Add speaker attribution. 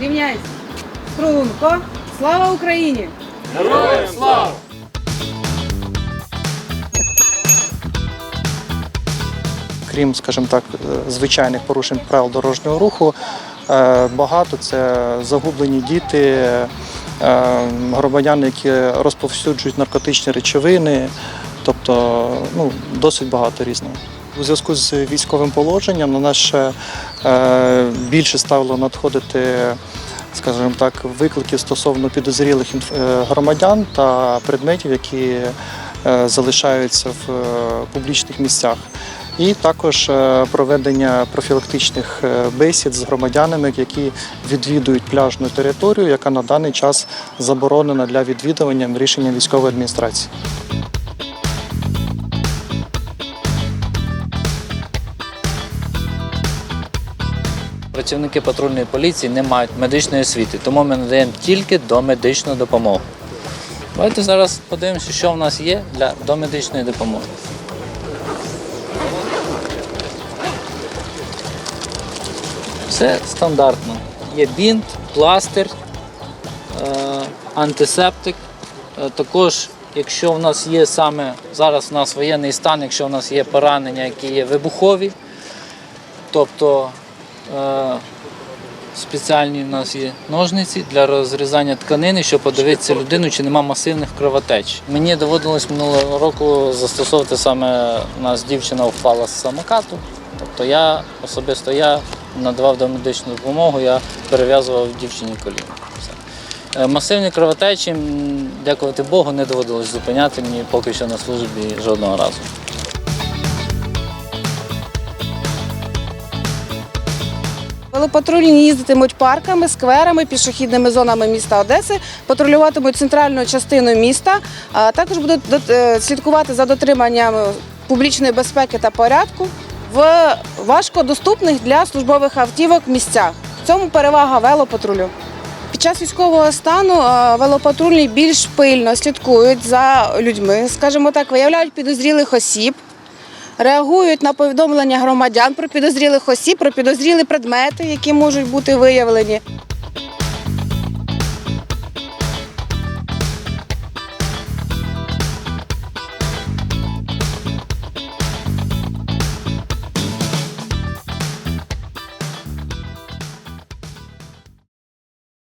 Speaker 1: Рівняйся. Струнко. Слава Україні!
Speaker 2: Героям слава!
Speaker 3: крім, скажімо так, е, звичайних порушень правил дорожнього руху, е, багато це загублені діти, е, громадяни, які розповсюджують наркотичні речовини, тобто ну, досить багато різного. У зв'язку з військовим положенням на нас ще е, більше стало надходити, скажімо так, викликів стосовно підозрілих е, громадян та предметів, які е, залишаються в е, публічних місцях. І також е, проведення профілактичних е, бесід з громадянами, які відвідують пляжну територію, яка на даний час заборонена для відвідування рішенням військової адміністрації.
Speaker 4: Працівники патрульної поліції не мають медичної освіти, тому ми надаємо тільки домедичну допомогу. Давайте зараз подивимося, що в нас є для домедичної допомоги. Все стандартно. Є бінт, пластир, е, антисептик. Е, Також, якщо в нас є саме зараз у нас воєнний стан, якщо в нас є поранення, які є вибухові, тобто спеціальні в нас є ножниці для розрізання тканини, щоб подивитися людину, чи нема масивних кровотеч. Мені доводилось минулого року застосовувати саме у нас дівчина впала з самокату. Тобто я особисто я надавав домедичну допомогу, я перев'язував дівчині коліно. Е, Масивні кровотечі, дякувати Богу, не доводилось зупиняти мені поки що на службі жодного разу.
Speaker 1: Велопатрульні їздитимуть парками, скверами, пішохідними зонами міста Одеси, патрулюватимуть центральну частину міста, а також будуть е, слідкувати за дотриманням публічної безпеки та порядку в важкодоступних для службових автівок місцях. В цьому перевага велопатрулю. Під час військового стану велопатрульні більш пильно слідкують за людьми, скажімо так, виявляють підозрілих осіб, реагують на повідомлення громадян про підозрілих осіб, про підозрілі предмети, які можуть бути виявлені.